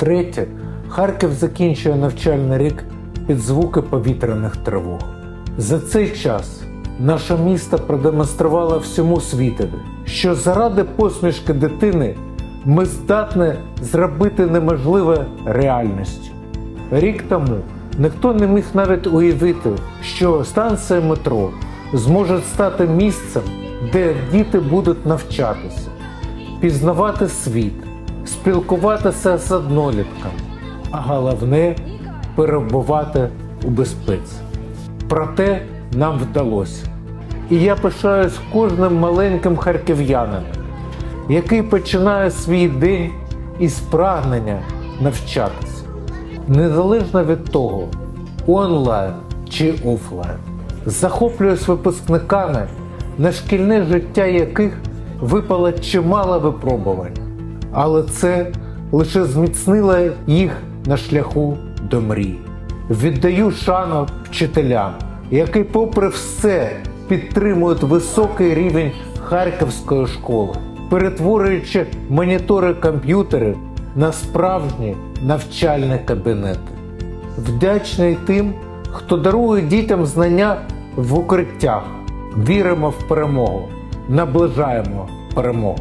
Втретє, Харків закінчує навчальний рік під звуки повітряних тривог. За цей час наше місто продемонструвало всьому світові, що заради посмішки дитини ми здатні зробити неможливе реальністю. Рік тому ніхто не міг навіть уявити, що станція метро зможе стати місцем, де діти будуть навчатися, пізнавати світ, спілкуватися з однолітками, а головне перебувати у безпеці. Проте нам вдалося. І я пишаюсь кожним маленьким харків'янином, який починає свій день із прагнення навчатися, незалежно від того, онлайн чи офлайн. Захоплююсь випускниками, на шкільне життя яких випало чимало випробувань, але це лише зміцнило їх на шляху до мрії. Віддаю шану вчителям, які, попри все, підтримують високий рівень харківської школи, перетворюючи монітори комп'ютерів на справжні навчальні кабінети. Вдячний тим, хто дарує дітям знання в укриттях. Віримо в перемогу, наближаємо перемогу.